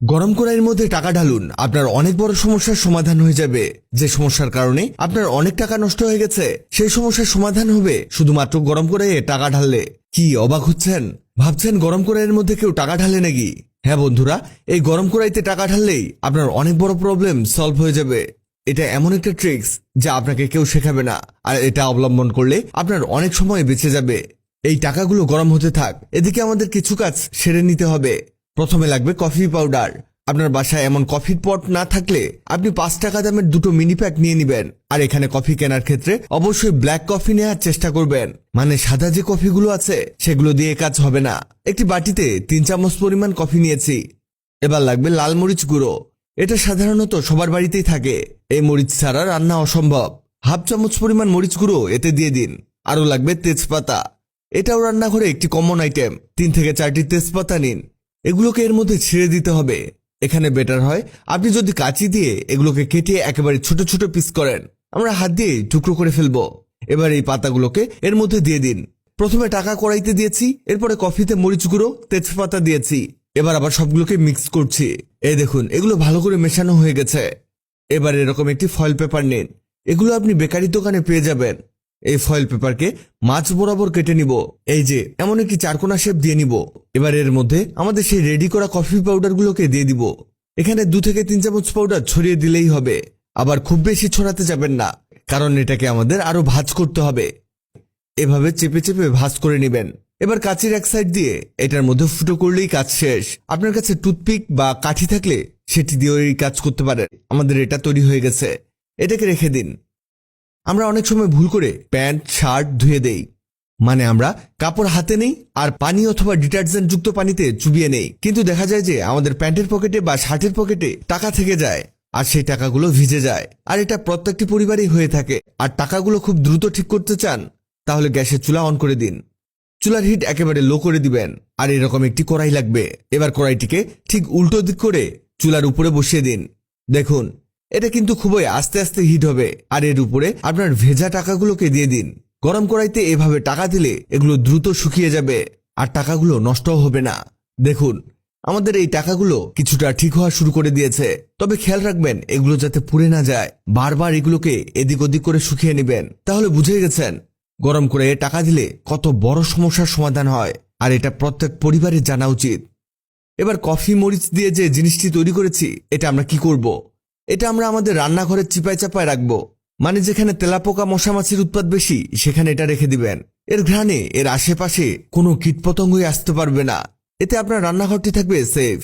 গরম কড়াইয়ের মধ্যে টাকা ঢালুন। আপনার অনেক বড় সমস্যার সমাধান হয়ে যাবে। যে সমস্যার কারণে আপনার অনেক টাকা নষ্ট হয়ে গেছে, সেই সমস্যার সমাধান হবে শুধুমাত্র গরম কড়াইয়ে টাকা ঢাললে। কি অবাক হচ্ছেন? ভাবছেন গরম কড়াইয়ের মধ্যে কেউ টাকা ঢালে নাকি? হ্যাঁ বন্ধুরা, এই গরম কড়াইতে টাকা ঢাললেই আপনার অনেক বড় প্রবলেম সলভ হয়ে যাবে। এটা এমন একটা ট্রিক্স যা আপনাকে কেউ শেখাবে না। আর এটা অবলম্বন করলে আপনার অনেক সময় বেঁচে যাবে। এই টাকাগুলো গরম হতে থাক, এদিকে আমাদের কিছু কাজ সেরে নিতে হবে। প্রথমে লাগবে কফি পাউডার। আপনার বাসায় এমন কফির পট না থাকলে আপনি পাঁচ টাকা দামের দুটো মিনি প্যাক নিয়ে নিবেন। আর এখানে কফি কেনার ক্ষেত্রে অবশ্যই ব্ল্যাক কফি নেওয়ার চেষ্টা করবেন। মানে সাদা যে কফিগুলো আছে, সেগুলো দিয়ে কাজ হবে না। একটি বাটিতে তিন চামচ পরিমাণ কফি নিয়েছি। এবার লাগবে লাল মরিচ গুঁড়ো। এটা সাধারণত সবার বাড়িতেই থাকে। এই মরিচ ছাড়া রান্না অসম্ভব। হাফ চামচ পরিমাণ মরিচ গুঁড়ো এতে দিয়ে দিন। আরও লাগবে তেজপাতা। এটাও রান্নাঘরে একটি কমন আইটেম তিন থেকে চারটি তেজপাতা নিন। এগুলোকে এর মধ্যে ছেড়ে দিতে হবে। এখানে বেটার হয়, আপনি যদি কাঁচি দিয়ে এগুলোকে কেটে একেবারে ছোট ছোট পিস করেন, আমরা হাত দিয়ে টুকরো করে ফেলব। এবার এই পাতাগুলোকে এর মধ্যে দিয়ে দিন। প্রথমে টাকা কড়াইতে দিয়েছি, এরপরে কফিতে মরিচ গুঁড়ো, তেজপাতা দিয়েছি। এবার আবার সবগুলোকে মিক্স করছি। এই দেখুন, এগুলো ভালো করে মেশানো হয়ে গেছে। এবার এরকম একটি ফয়েল পেপার নিন। এগুলো আপনি বেকারি দোকানে পেয়ে যাবেন। এই ফয়েল পেপারকে মাছ বরাবর কেটে নিব। এই যে এমন একটি চারকোনা শেপ দিয়ে নিব। এবার এর মধ্যে আমাদের সেই রেডি করা কফি পাউডারগুলোকে দিয়ে দিব। এখানে দু থেকে তিন চামচ পাউডার ছড়িয়ে দিলেই হবে। আবার খুব বেশি ছড়াতে যাবেন না, কারণ এটাকে আমাদের আরও ভাজ করতে হবে। এভাবে চেপে চেপে ভাজ করে নেবেন। এবার কাঁচির এক সাইড দিয়ে এটার মধ্যে ফুটো করলেই কাজ শেষ। আপনার কাছে টুথপিক বা কাঠি থাকলে সেটি দিয়ে এই কাজ করতে পারেন। আমাদের এটা তৈরি হয়ে গেছে। এটাকে রেখে দিন। আমরা অনেক সময় ভুল করে প্যান্ট, শার্ট ধুয়ে দেই। মানে আমরা কাপড় হাতে নেই আর পানি অথবা ডিটারজেন্ট যুক্ত পানিতে চুবিয়ে নেই। কিন্তু দেখা যায় যে আমাদের প্যান্টের পকেটে বা শার্টের পকেটে টাকা থেকে যায় আর সেই টাকাগুলো ভিজে যায়। আর এটা প্রত্যেকটি পরিবারেই হয়ে থাকে। আর টাকাগুলো খুব দ্রুত ঠিক করতে চান, তাহলে গ্যাসের চুলা অন করে দিন। চুলার হিট একেবারে লো করে দিবেন, আর এরকম একটি কড়াই লাগবে। এবার কড়াইটিকে ঠিক উল্টো দিক করে চুলার উপরে বসিয়ে দিন। দেখুন এটা কিন্তু খুবই আস্তে আস্তে হিট হবে। আর এর উপরে আপনার ভেজা টাকাগুলোকে দিয়ে দিন। গরম কড়াইতে এভাবে টাকা দিলে এগুলো দ্রুত শুকিয়ে যাবে আর টাকাগুলো নষ্টও হবে না। দেখুন, আমাদের এই টাকাগুলো কিছুটা ঠিক হওয়া শুরু করে দিয়েছে। তবে খেয়াল রাখবেন, এগুলো যাতে পুড়ে না যায়, বারবার এগুলোকে এদিক ওদিক করে শুকিয়ে নেবেন। তাহলে বুঝে গেছেন, গরম করে টাকা দিলে কত বড় সমস্যার সমাধান হয়। আর এটা প্রত্যেক পরিবারের জানা উচিত। এবার কফি, মরিচ দিয়ে যে জিনিসটি তৈরি করেছি, এটা আমরা কি করব। এটা আমরা আমাদের রান্নাঘরের চিপায় চাপায় রাখব। মানে যেখানে তেলাপোকা মশামাছির উৎপাদ বেশি, সেখানে এটা রেখে দিবেন। এর ঘ্রাণে, এর আশেপাশে কোনো কীটপতঙ্গই আসতে পারবে না। এতে আপনার রান্নাঘরটি থাকবে সেফ